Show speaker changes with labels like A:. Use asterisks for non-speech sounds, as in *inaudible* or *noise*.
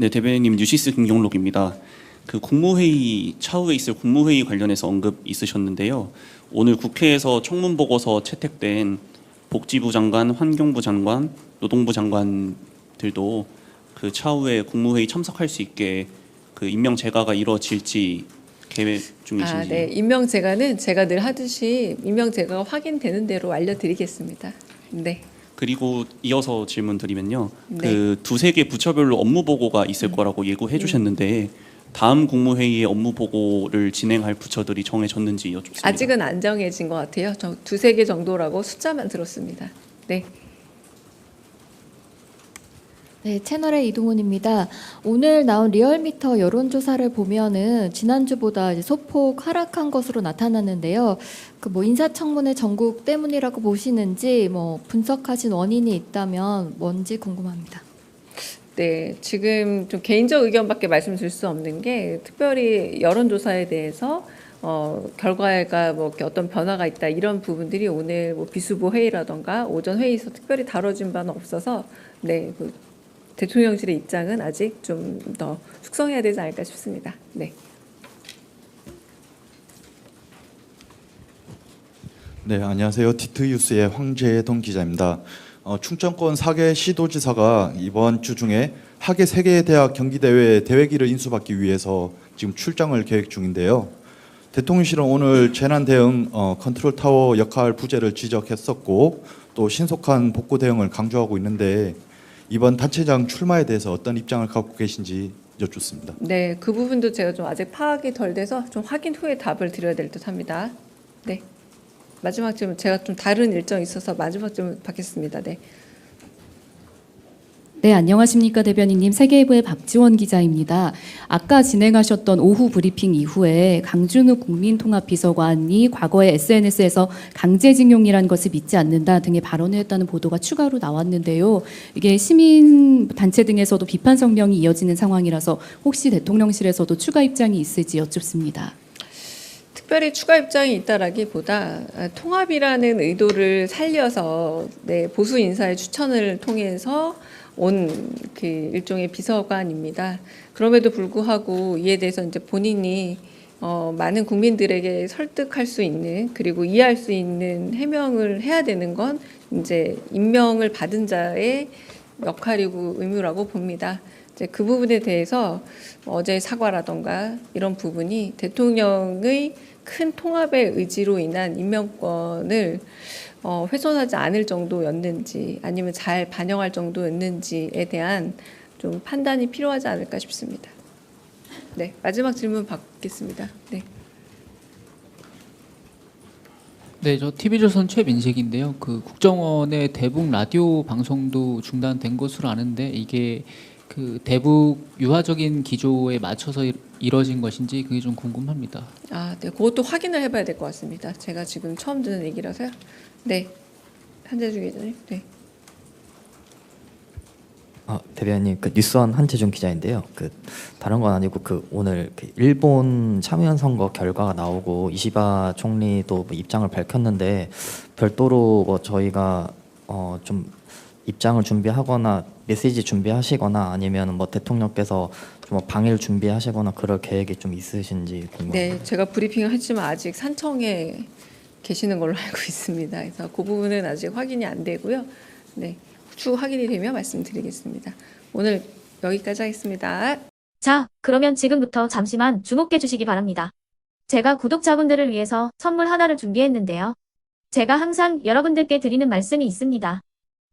A: 네, 대변인님 뉴시스 김경록입니다. 그 국무회의 차후에 있을 국무회의 관련해서 언급 있으셨는데요. 오늘 국회에서 청문 보고서 채택된 복지부 장관, 환경부 장관, 노동부 장관들도 그 차후에 국무회의 참석할 수 있게 그 임명 제가가 이루어질지 계획 중이신지.
B: 아, 네. 임명 제가는 제가 늘 하듯이 임명 제가가 확인되는 대로 알려드리겠습니다. 네.
A: 그리고 이어서 질문 드리면요.
B: 네.
A: 그 두세 개 부처별로 업무 보고가 있을 거라고 예고해 주셨는데 다음 국무회의에 업무 보고를 진행할 부처들이 정해졌는지 여쭙습니다.
B: 아직은 안 정해진 것 같아요. 저 두세 개 정도라고 숫자만 들었습니다. 네.
C: 네, 채널의 이동훈입니다. 오늘 나온 리얼미터 여론조사를 보면은 지난주보다 이제 소폭 하락한 것으로 나타났는데요. 그 뭐 인사청문회 전국 때문이라고 보시는지 뭐 분석하신 원인이 있다면 뭔지 궁금합니다.
B: 네, 지금 좀 개인적 의견밖에 말씀드릴 수 없는 게 특별히 여론조사에 대해서 어, 결과가 뭐 어떤 변화가 있다 이런 부분들이 오늘 뭐 비수보 회의라던가 오전 회의에서 특별히 다뤄진 바는 없어서 네, 그 대통령실의 입장은 아직 좀 더 숙성해야 되지 않을까 싶습니다. 네.
D: 네, 안녕하세요. 디트유스의 황재동 기자입니다. 어, 충청권 4개 시도지사가 이번 주 중에 하계 세계 대학 경기대회 대회기를 인수받기 위해서 지금 출장을 계획 중인데요. 대통령실은 오늘 재난 대응 어, 컨트롤 타워 역할 부재를 지적했었고 또 신속한 복구 대응을 강조하고 있는데 이번 단체장 출마에 대해서 어떤 입장을 갖고 계신지 여쭙습니다.
B: 네, 그 부분도 제가 좀 아직 파악이 덜 돼서 좀 확인 후에 답을 드려야 될 듯합니다. 네, 마지막 질문 제가 좀 다른 일정이 있어서 마지막 질문 받겠습니다. 네,
E: 네, 안녕하십니까 대변인님 세계부의 박지원 기자입니다. 아까 진행하셨던 오후 브리핑 이후에 강준우 국민통합비서관이 과거에 SNS에서 강제징용이라는 것을 믿지 않는다 등의 발언을 했다는 보도가 추가로 나왔는데요. 이게 시민 단체 등에서도 비판 성명이 이어지는 상황이라서 혹시 대통령실에서도 추가 입장이 있을지 여쭙습니다.
B: 특별히 추가 입장이 있다라기보다 아, 통합이라는 의도를 살려서 네, 보수 인사의 추천을 통해서 온 그 일종의 비서관입니다. 그럼에도 불구하고 이에 대해서 이제 본인이 어, 많은 국민들에게 설득할 수 있는 그리고 이해할 수 있는 해명을 해야 되는 건 이제 임명을 받은 자의 역할이고 의무라고 봅니다. 이제 그 부분에 대해서 어제 사과라던가 이런 부분이 대통령의 큰 통합의 의지로 인한 임명권을 어, 훼손하지 않을 정도였는지 아니면 잘 반영할 정도였는지에 대한 좀 판단이 필요하지 않을까 싶습니다. 네, 마지막 질문 받겠습니다. 네.
F: 네, 저 TV조선 최민식인데요. 그 국정원의 대북 라디오 방송도 중단된 것으로 아는데 이게 그 대북 유화적인 기조에 맞춰서 이- 이뤄진 것인지 그게 좀 궁금합니다.
B: 아, 네, 그것도 확인을 해봐야 될 것 같습니다. 제가 지금 처음 듣는 얘기라서요. 네, 한재주 기자님. 네.
G: 아, 대변인 그 뉴스원 한재준 기자인데요. 그 다른 건 아니고 그 오늘 그 일본 참의원 선거 결과가 나오고 이시바 총리도 뭐 입장을 밝혔는데 별도로 뭐 저희가 어 좀 입장을 준비하거나 메시지 준비하시거나 아니면 뭐 대통령께서 좀뭐 방일 준비하시거나 그럴 계획이 좀 있으신지 궁금합니다.
B: 네, 제가 브리핑을 했지만 아직 산청에 계시는 걸로 *laughs* 알고 있습니다. 그래서 그 부분은 아직 확인이 안 되고요. 네, 추후 확인이 되면 말씀드리겠습니다. 오늘 여기까지 하겠습니다.
H: 자, 그러면 지금부터 잠시만 주목해 주시기 바랍니다. 제가 구독자분들을 위해서 선물 하나를 준비했는데요. 제가 항상 여러분들께 드리는 말씀이 있습니다.